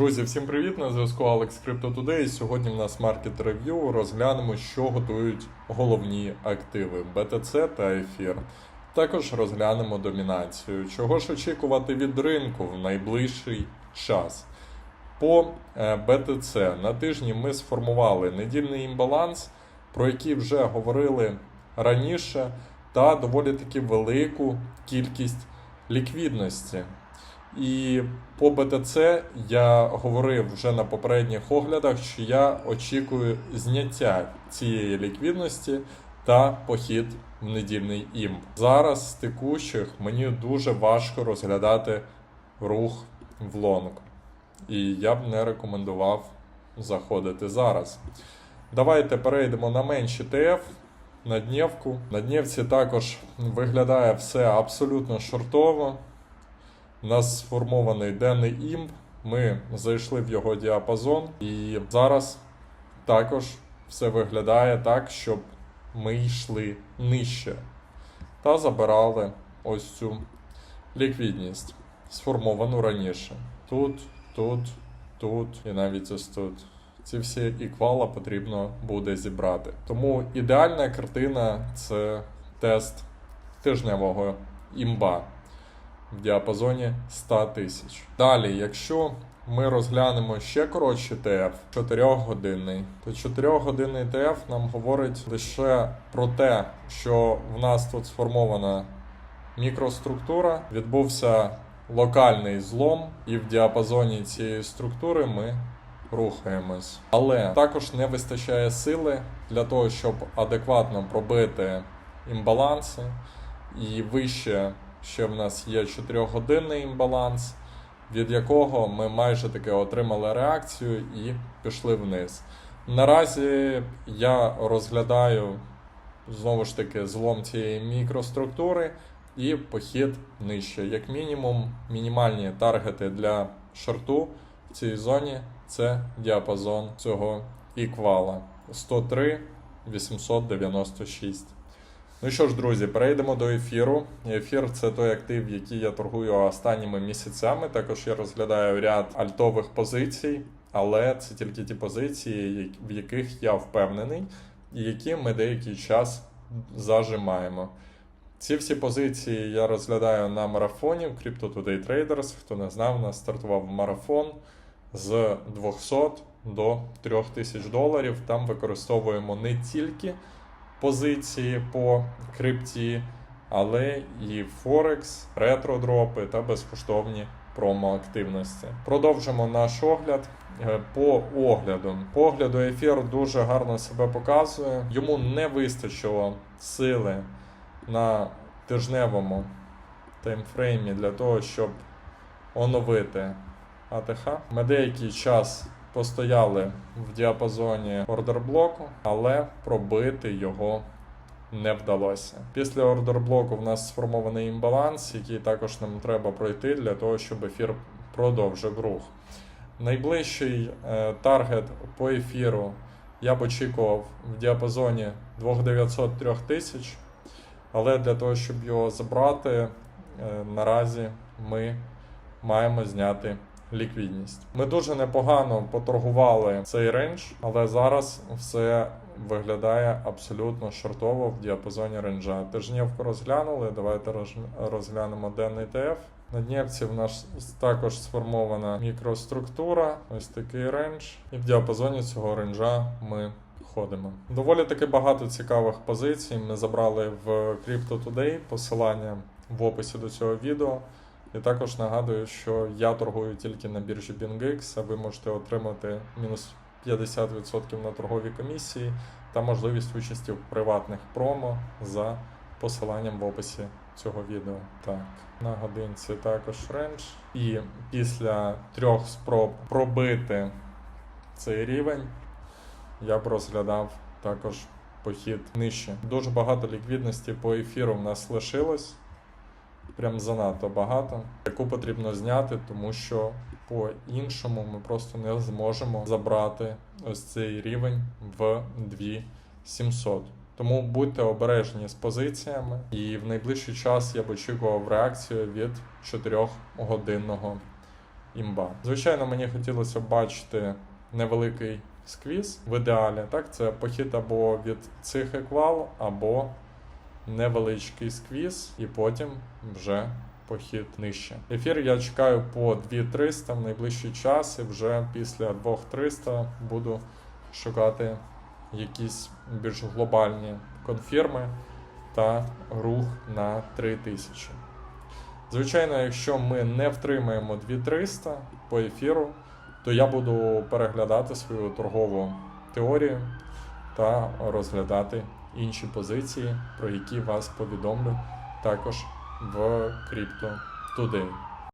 Друзі, всім привіт! На зв'язку Alex Crypto Today. Сьогодні в нас маркет рев'ю. Розглянемо, що готують головні активи BTC та Ефір. Також розглянемо домінацію. Чого ж очікувати від ринку в найближчий час? По е, BTC на тижні ми сформували недільний імбаланс, про який вже говорили раніше, та доволі таки велику кількість ліквідності. І по БТЦ я говорив вже на попередніх оглядах, що я очікую зняття цієї ліквідності та похід в недільний імб. Зараз з текущих мені дуже важко розглядати рух в лонг. І я б не рекомендував заходити зараз. Давайте перейдемо на менші ТФ. На днівку. На днівці також виглядає все абсолютно шортово. У нас сформований денний імб. Ми зайшли в його діапазон, і зараз також все виглядає так, щоб ми йшли нижче та забирали ось цю ліквідність, сформовану раніше. Тут, тут, тут і навіть ось тут. Ці всі іквала потрібно буде зібрати. Тому ідеальна картина це тест тижневого імба в діапазоні 100 тисяч. Далі, якщо ми розглянемо ще коротший ТФ, 4-годинний, то 4-годинний ТФ нам говорить лише про те, що в нас тут сформована мікроструктура, відбувся локальний злом, і в діапазоні цієї структури ми рухаємось. Але також не вистачає сили для того, щоб адекватно пробити імбаланси і вище ще в нас є 4-годинний імбаланс, від якого ми майже таки отримали реакцію і пішли вниз. Наразі я розглядаю знову ж таки злом цієї мікроструктури і похід нижче. Як мінімум, мінімальні таргети для шорту в цій зоні це діапазон цього іквала 103 896. Ну що ж, друзі, перейдемо до ефіру. Ефір це той актив, який я торгую останніми місяцями. Також я розглядаю ряд альтових позицій, але це тільки ті позиції, в яких я впевнений, і які ми деякий час зажимаємо. Ці всі позиції я розглядаю на марафоні в Crypto Today Traders. Хто не знав, у нас стартував марафон з 200 до 3000 доларів. Там використовуємо не тільки позиції по крипті, але і Форекс, ретродропи та безкоштовні промо-активності. Продовжимо наш огляд. Е, По огляду. По ефір дуже гарно себе показує. Йому не вистачило сили на тижневому таймфреймі для того, щоб оновити АТХ. Ми деякий час постояли в діапазоні ордерблоку, але пробити його не вдалося. Після ордерблоку в нас сформований імбаланс, який також нам треба пройти для того, щоб ефір продовжив рух. Найближчий е, таргет по ефіру я б очікував в діапазоні 2900-3000, але для того, щоб його забрати, е, наразі ми маємо зняти ліквідність. Ми дуже непогано поторгували цей рейндж, але зараз все виглядає абсолютно шортово в діапазоні рейнджа. Тижнівку розглянули. Давайте розглянемо денний ТФ. На днівці в нас також сформована мікроструктура, ось такий рейндж, і в діапазоні цього рейнджа ми ходимо. Доволі таки багато цікавих позицій. Ми забрали в Crypto Today посилання в описі до цього відео. І також нагадую, що я торгую тільки на біржі BingX, а ви можете отримати мінус 50% на торгові комісії та можливість участі в приватних промо за посиланням в описі цього відео. Так, на годинці також рендж. І після трьох спроб пробити цей рівень я б розглядав також похід нижче. Дуже багато ліквідності по ефіру в нас лишилось прям занадто багато, яку потрібно зняти, тому що по-іншому ми просто не зможемо забрати ось цей рівень в 2700. Тому будьте обережні з позиціями, і в найближчий час я б очікував реакцію від 4-годинного імба. Звичайно, мені хотілося бачити невеликий сквіз в ідеалі. Так, це похід або від цих еквал, або невеличкий сквіз, і потім вже похід нижче. Ефір я чекаю по 2300 в найближчий час, і вже після 2300 буду шукати якісь більш глобальні конфірми та рух на 3000. Звичайно, якщо ми не втримаємо 2300 по ефіру, то я буду переглядати свою торгову теорію та розглядати інші позиції, про які вас повідомлю також в Crypto Today.